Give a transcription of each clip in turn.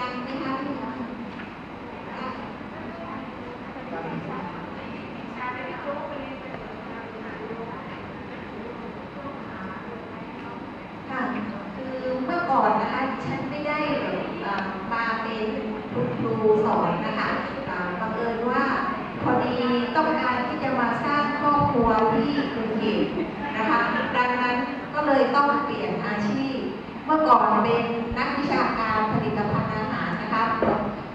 ดังไหมค่ค่ะคือเมื่อก่อนนะคะฉันไม่ได้มาเป็นครูสอนนะคะบังเอิญว่าพอดีต้องการที่จะมาสร้างครอบครัวที่กรุงเทพนะคะดังนั้นก็เลยต้องเปลี่ยนอาชีพ เมื่อก่อนเป็นนักวิชาการผลิตภัณฑ์อาหารนะคะ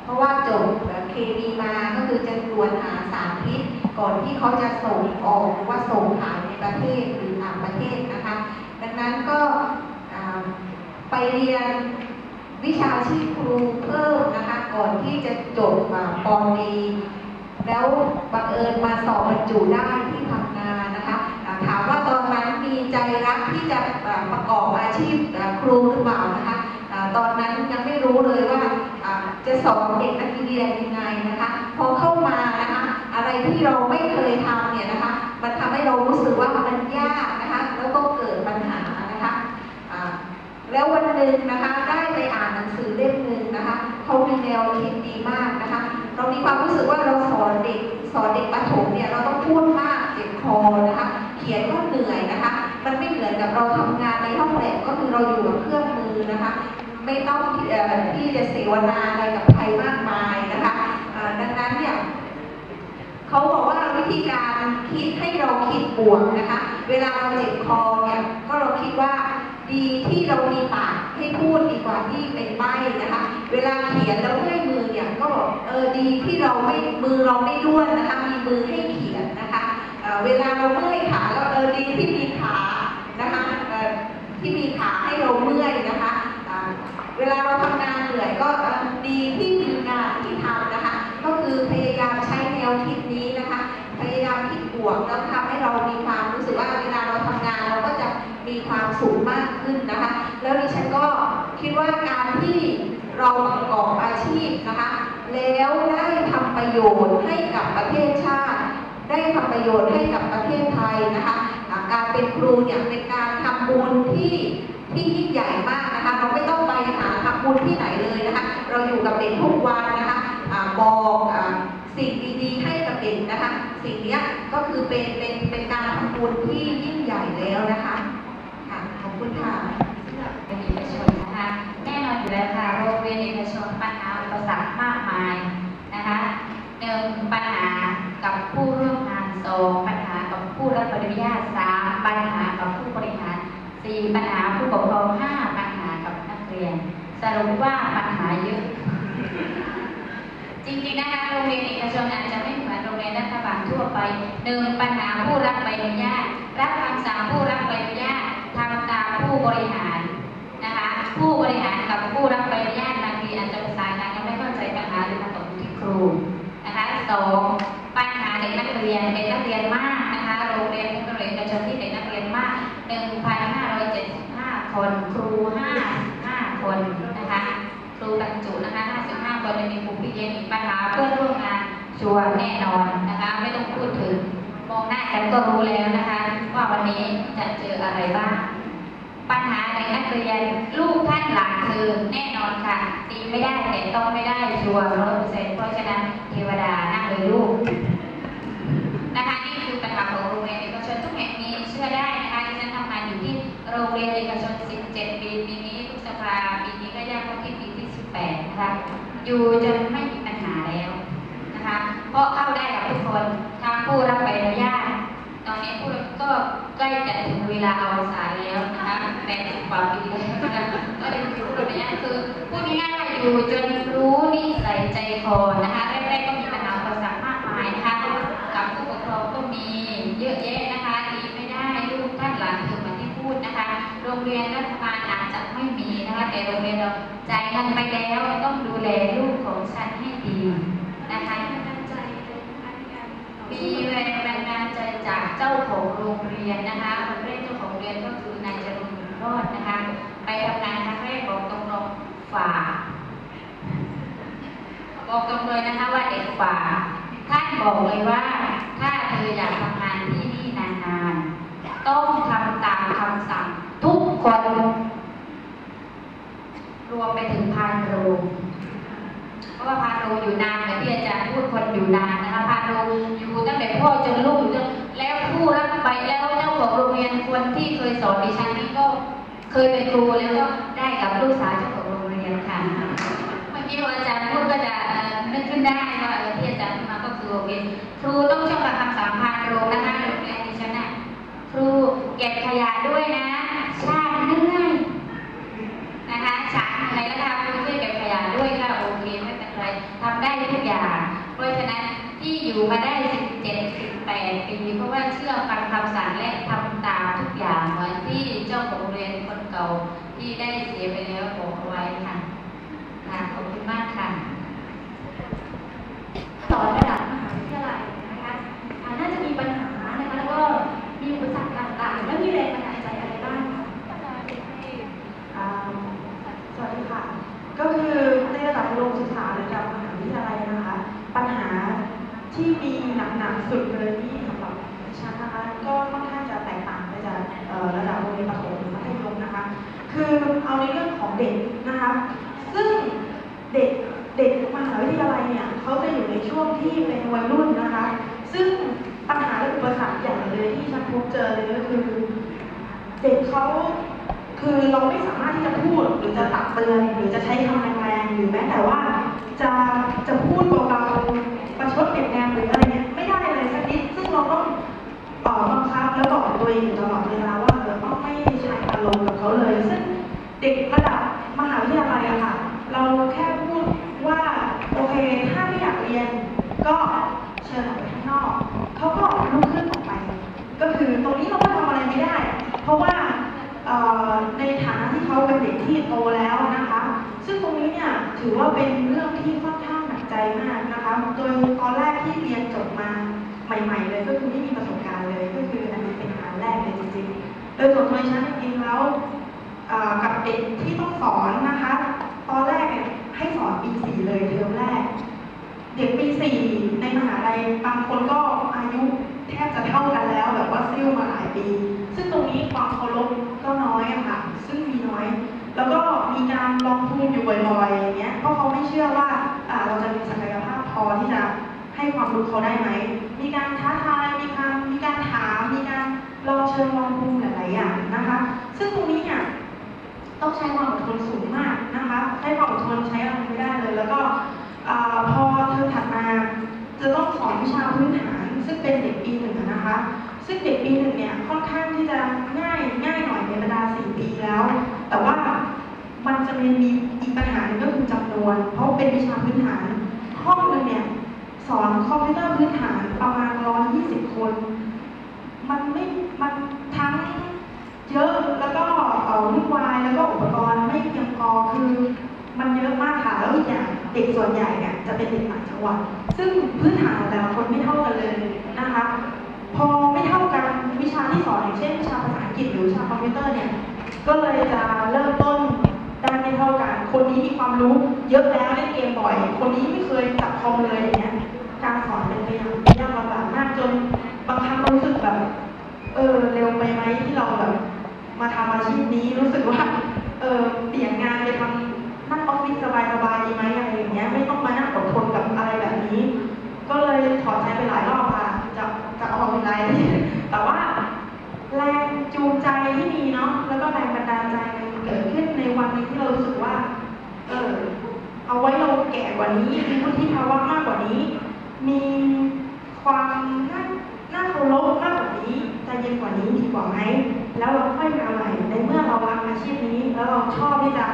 เพราะว่าจบเคมีมาก็คือจะตรวจหาสารพิษก่อนที่เขาจะส่งออกหรือว่าส่งขายในประเทศหรือต่างประเทศนะคะ ดังนั้นก็ไปเรียนวิชาชีพครูเพิ่มนะคะ ก่อนที่จะจบอ่าปอตรีแล้วบังเอิญมาสอบบรรจุได้ที่พังงานนะคะ ถามว่าตอนนั้นมีใจรักที่จะประก ชีพครูหรือเปล่านะคะตอนนั้นยังไม่รู้เลยว่าจะสอนเด็กนักเรียนยังไงนะคะพอเข้ามานะคะอะไรที่เราไม่เคยทำเนี่ยนะคะมันทำให้เรารู้สึกว่ามันยากนะคะแล้วก็เกิดปัญหานะคะแล้ววันหนึ่งนะคะได้ไปอ่านหนังสือเล่มหนึ่งนะคะเขามีแนวคิดดีมากนะคะเรามีความรู้สึกว่าเราสอนเด็กสอนเด็กประถมเนี่ยเราต้องพูดมากเจ็บคอนะคะเขียนก็เหนื่อยนะคะ มันไม่เหมือนกับเราทำงานในห้องแลบก็คือเราอยู่กับเครื่องมือนะคะ ไม่ต้องเอ่ที่จะเสวนาอะไรกับใครมากมายนะคะดังนั้นเนี่ยเขาบอกว่าวิธีการคิดให้เราคิดบวกนะคะ เวลาเราเจ็บคอเนี่ยก็เราคิดว่าดีที่เรามีปากให้พูดดีกว่าที่เป็นใบนะคะ เวลาเขียนแล้วเมื่อยมือเนี่ยก็บอกเออดีที่เราไม่มือเราไม่ด้วนนะคะ มีมือให้เขียนนะคะเเวลาเราเมื่อยขาแล้วเออดีที่มีขา นะคะที่มีขาให้เราเมื่อยนะคะเวลาเราทำงานเหนื่อยก็ดีที่มีงานที่ทำนะคะ ก็คือพยายามใช้แนวคิดนี้นะคะ พยายามคิดบวกแล้วทำให้เรามีความรู้สึกว่าเวลาเราทำงานเราก็จะมีความสุขมากขึ้นนะคะ แล้วดิฉันก็คิดว่าการที่เราประกอบอาชีพนะคะ แล้วได้ทำประโยชน์ให้กับประเทศชาติ ได้ทำประโยชน์ให้กับประเทศไทยนะคะ การเป็นครูเนี่ยเป็นการทำบุญที่ที่ยิ่งใหญ่มากนะคะเราไม่ต้องไปหาทำบุญที่ไหนเลยนะคะ เราอยู่กับเด็กทุกวันนะคะอบอกอสิ่งดีๆให้กับเด็กนะคะ สิ่งนี้ก็คือเป็นเป็นเป็นการทำบุญที่ยิ่งใหญ่แล้วนะคะค่ะขอบคุณค่ะเป็นเอกชนนะคะแน่นอนอยู่แล้วค่ะโรงเรียนเอกชนปัญหาอุปสรรคมากมายนะคะหนึ่งปัญหากับผู้ร่วมงานสองปัญ ผู้รับอนุญาตสามปัญหากับผู้บริหารสี่ปัญหาผู้ปกครองห้าปัญหากับนักเรียน สรุปว่าปัญหาเยอะ จริงๆนะคะโรงเรียนเอกชนอาจจะไม่เหมือนโรงเรียนรัฐบาลทั่วไปหนึ่งปัญหาผู้รับใบอนุญาต รับคำสั่งผู้รับใบอนุญาตทำตามผู้บริหารนะคะ ผู้บริหารกับผู้รับใบอนุญาตบางทีอาจจะประสานงานกันไม่เข้าใจปัญหาหรือมาตกอยู่ที่ครูนะคะสองปัญหาเด็กนักเรียนเด็กนักเรียนมากนะคะโรงเรียนโรงเรียนเอกชนที่เด็กนักเรียนมาก 1,575 คนครู 55 คนนะคะ ครูบรรจุนะคะ 55 คนยังมีครูพี่ เลี้ยงอีกปัญหาเพื่อนร่วมงานชัวร์แน่นอนนะคะ ไม่ต้องพูดถึงมองหน้ากันก็รู้แล้วนะคะ ว่าวันนี้จะเจออะไรบ้าง ปัญหาในนักเรียนลูกท่านหลานคือแน่นอนค่ะตีไม่ได้แต่ต้องไม่ได้ชัวร์ร้อยเปอร์เซ็นต์เพราะฉะนั้นเทวดานั่งเลยลูกนะคะนี่คือปัญหาของโรงเรียนเอกชนทุกแห่งมีเชื่อได้นะคะที่ฉันทำงานอยู่ที่โรงเรียนเอกชน 17 ปีปีนี้พฤษภาปีนี้ก็ย่างเข้าที่ปีที่ 18 นะคะอยู่จนไม่ นะคะเข้าได้กับทุกคนทางผู้รับใบอนุญาตตอนนี้ผู้รับก็ใกล้จะถึงเวลาเอาสารแล้วนะคะแปดสิบกว่าปีแล้วนะคะก็เลยผู้รับใบอนุญาตคือพูดง่ายๆว่าอยู่จนรู้นิสัยใจคอนะคะแรกๆก็มีปัญหาอุปสรรคมากมายนะคะกับผู้ปกครองก็มีเยอะแยะนะคะดีไม่ได้ลูกท่านหลานคือมือนที่พูดนะคะ โรงเรียนรัฐบาลอาจจะไม่มีนะคะแต่โรงเรียนเราจ่ายเงินไปแล้วต้องดูแลลูกของฉันให้ดีนะคะมีแรงบันดาลใจจาก เจ้าของโรงเรียนนะคะคนแรกเจ้าของโรงเรียนก็คือนายจรุนรอดนะคะ ไปทำงานครั้งแรกบอกตรงๆฝาบอกตรงเลยนะคะว่าเด็กฝ่าท่านบอกเลยว่า ถ้าเธออยากทำงานที่นี่นานๆ ต้องทำตามคำสั่งทุกคน รวมไปถึงพานโรงเพราะว่าพานโรงอยู่นานเหมือนที่อาจารย์พูดคนอยู่นานนะคะพานโรงอยู่ตั้งแต่พ่อจนลูกอยู่จน แล้วผู้รับไปแล้วเจ้าของโรงเรียนคนที่เคยสอนดิฉันนี่ก็เคยเป็นครูแล้วก็ได้กับลูกสาวเจ้าของโรงเรียนค่ะ เมื่อกี้อาจารย์พูดก็จะเอ่อนึกขึ้นได้ว่าเออที่อาจารย์พูดมาก็คือโอเคครูต้องช่วยกับคำสามพานโรงนะคะโรงเรียนดิฉัน มาได้ 17 18 ปี เพราะว่าเชื่อฟังคำสั่งและทำตามทุกอย่างเหมือนที่เจ้าของโรงเรียนคนเก่าที่ได้เสียไปแล้วบอกเอาไว้ค่ะ ค่ะ ขอบคุณมากค่ะ สอนระดับมหาวิทยาลัยนะคะน่าจะมีปัญหานะคะแล้วก็มีอุปสรรคต่างๆ แล้วมีแรงบันดาลใจอะไรบ้างคะสวัสดีค่ะ ก็คือในระดับโรงศึกษาหรือระดับมหาวิทยาลัยนะคะ ปัญหาที่มีหนักๆสุดเลยที่สำหรับดิฉันนะคะก็ค่อนข้างจะแตกต่างไปจากระดับโรงเรียนประถมหรือมัธยมนะคะ คือเอาในเรื่องของเด็กนะคะ ซึ่งเด็ก เด็กมหาวิทยาลัยเนี่ยเขาจะอยู่ในช่วงที่เป็นวัยรุ่นนะคะ ซึ่งปัญหาและอุปสรรคอย่างเลยที่ฉันพบเจอเลยก็คือเด็กเขาคือเราไม่สามารถที่จะพูดหรือจะตักเตือนหรือจะใช้คำแรงๆหรือแม้แต่ว่าจะจะพูดเบาๆประชดเด็กแนมหรืออะไรเนี่ยไม่ได้เลยสักนิดซึ่งเราต้องอ่อบังคับแล้วบอกตัวเองอยู่ตลอดเวลาว่าเออต้องไม่ใช้อารมณ์กับเขาเลย ซึ่งเด็กระดับมหาวิทยาลัยอะค่ะ เราแค่พูดว่าโอเคถ้าไม่อยากเรียน ก็เชิญออกไปข้างนอกเขาก็ลุกขึ้นออกไป ก็คือตรงนี้เราก็ทำอะไรไม่ได้ เพราะว่าเอ่อในฐานะที่เขาเป็นเด็กที่โตแล้วนะคะ ซึ่งตรงนี้เนี่ย ถือว่าเป็นเรื่องที่ค่อนข้างหนักใจมากนะคะ โดยตอนแรกที่เรียนจบมาใหม่ ๆ เลยก็คือไม่มีประสบการณ์เลย ก็คืออันนี้เป็นงานแรกเลยจริงๆ โดยส่วนตัวฉันจริงแล้วกับเด็กที่ต้องสอนนะคะ ตอนแรกเนี่ยให้สอนปีสี่เลยเทอมแรก เด็กปีสี่ในมหาลัยบางคนก็อายุแทบจะเท่ากันแล้วแบบว่าซิ่วมาหลายปี ซึ่งตรงนี้ความเคารพก็น้อยอะค่ะ ให้ความรู้เขาได้ไหม มีการท้าทาย มีการมีการถาม มีการลองเชิญลองพูดหลายๆอย่างนะคะ ซึ่งตรงนี้เนี่ยต้องใช้ความอดทนสูงมากนะคะ ใช้ความอดทนใช้อะไรไม่ได้เลย แล้วก็พอเทอถัดมาจะต้องสอนวิชาพื้นฐาน ซึ่งเป็นเด็กปีหนึ่งนะคะ ซึ่งเด็กปีหนึ่งเนี่ยค่อนข้างที่จะง่ายง่ายหน่อยในบรรดาสี่ปีแล้ว แต่ว่ามันจะมีอีกปัญหาหนึ่งก็คือจำนวน เพราะเป็นวิชาพื้นฐาน ห้องหนึงเนี่ย สอนคอมพิวเตอร์พื้นฐานประมาณ120คน มันไม่ มันทั้งเยอะแล้วก็เอ่อวุ่นวายแล้วก็อุปกรณ์ไม่เพียงพอคือมันเยอะมากค่ะแล้วอีกอย่างเด็กส่วนใหญ่เนี่ยจะเป็นเด็กต่างจังหวัดซึ่งพื้นฐานแต่ละคนไม่เท่ากันเลยนะคะ พอไม่เท่ากันวิชาที่สอนอย่างเช่นวิชาภาษาอังกฤษหรือวิชาคอมพิวเตอร์เนี่ยก็เลยจะเริ่มต้นได้ไม่เท่ากัน คนนี้มีความรู้เยอะแล้วเล่นเกมบ่อย คนนี้ไม่เคยจับคอมเลยอย่างเงี้ย การสอนเป็นไปอย่างยากลำบากมากจนบางครั้งเรารู้สึกแบบเออเร็วไปไหมที่เราแบบมาทำอาชีพนี้รู้สึกว่าเออเปลี่ยนงานไปทำนั่งออฟฟิศสบายๆดีไหมอะไรอย่างเงี้ยไม่ต้องมานั่งอดทนกับอะไรแบบนี้ ก็เลยถอดใจไปหลายรอบค่ะจะจะออกเป็นไรแต่ว่าแรงจูงใจที่มีเนาะแล้วก็แรงบันดาลใจมันเกิดขึ้นในวันหนึงที่เรารู้สึกว่า เออเอาไว้เราแก่กว่านี้มีวุฒิภาวะมากกว่านี้ มีความน่าน่าเคารพมากกว่านี้ใจเย็นกว่านี้ดีกว่าไหมแล้วเราค่อยมาใหม่ในเมื่อเรารักอาชีพนี้ แล้วเราชอบที่จะ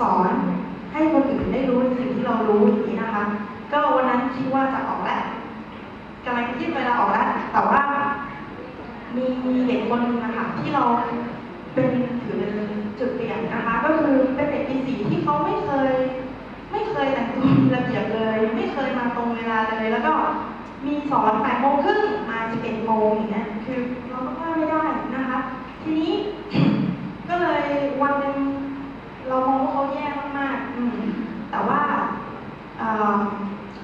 สอนให้คนอื่นได้รู้ในสิ่งที่เรารู้อย่างนี้นะคะ ก็วันนั้นคิดว่าจะออกแล้วกำลังคิดเวลาออกแล้วแต่ว่า มีเด็กคนนึงนะคะที่เราเป็นถือเป็นจุดเปลี่ยนนะคะ ก็คือเป็นเด็กปีสี่ที่เขาไม่เคย ไม่เคยแต่งตัวมีระเบียบเลย ตรงเลย แล้วก็มีสอนแปดโมงครึ่งมาสิบเอ็ดโมงอย่างเงี้ยคือเราก็ว่าไม่ได้นะคะ ทีนี้ก็เลยวันหนึ่งเรามองว่าเขาแย่มากๆอืมแต่ว่าเ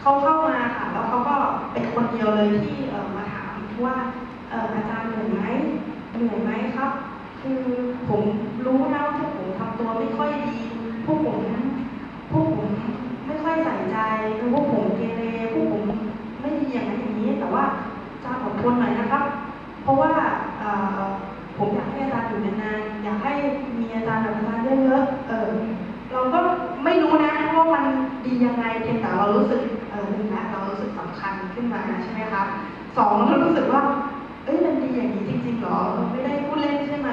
เขาเข้ามาค่ะ แล้วเขาก็เป็นคนเดียวเลยที่มาถามว่าเอ่ออาจารย์เหนื่อยไหมเหนื่อยไหมครับ คือผมรู้นะ ใช่ไหมคะสองเรารู้สึกว่า เอ้ยมันดีอย่างนี้จริง ๆหรอไม่ได้พูดเล่นใช่ไหม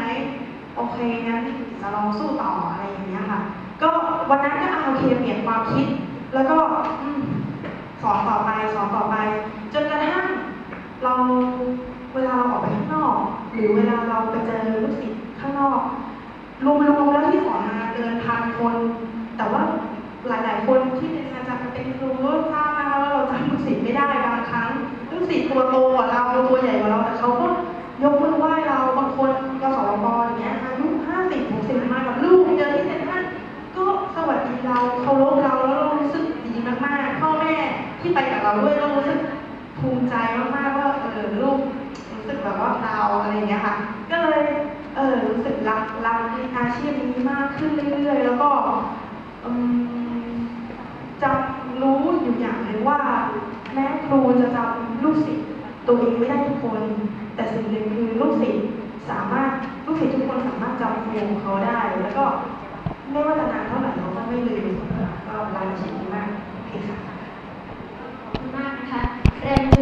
โอเคงั้นจะลองสู้ต่ออะไรอย่างเงี้ยค่ะ ก็วันนั้นก็เอาเคเปลี่ยนความคิด แล้วก็สอนต่อไปสอนต่อไป จนกระทั่งเราเวลาเราออกไปข้างนอก หรือเวลาเราไปเจอลูกศิษย์ข้างนอกรวมๆแล้วที่สอนมาเกินพันคน แต่ว่าหลาย ๆ คนที่เป็นอาจารย์เป็นครูก็ ศิษย์ไม่ได้บางครั้งลูกศิษย์ตัวโตกว่าเราตัวใหญ่กว่าเราแต่เขาก็ยกมือไหว้เราบางคนกสรบอย่างเงี้ยอายุห้าสิบหกสิบมากับลูกเจอที่เซ็นทรัลก็สวัสดีเราเคารพเราแล้วเรารู้สึกดีมากๆพ่อแม่ที่ไปกับเราด้วยก็รู้สึกภูมิใจมากๆว่าเออลูกรู้สึกแบบว่าเราอะไรเงี้ยค่ะ ก็เลยเออรู้สึกรักรักในอาชีพนี้มากขึ้นเรื่อยๆ แล้วก็จำรู้อยู่อย่างหนึ่งว่า ม้ครูจะจำลูกศิษย์ตัวเองไม่ได้ทุกคน แต่สิ่งหนึ่งคือลูกศิษย์สามารถลูกศิษย์ทุกคนสามารถจำครูของเขาได้ แล้วก็ไม่ว่าจะนานเท่าไหร่เขาก็ไม่ลืมก็รักชีวิตมากค่ะขอบคุณมากนะคะเรียน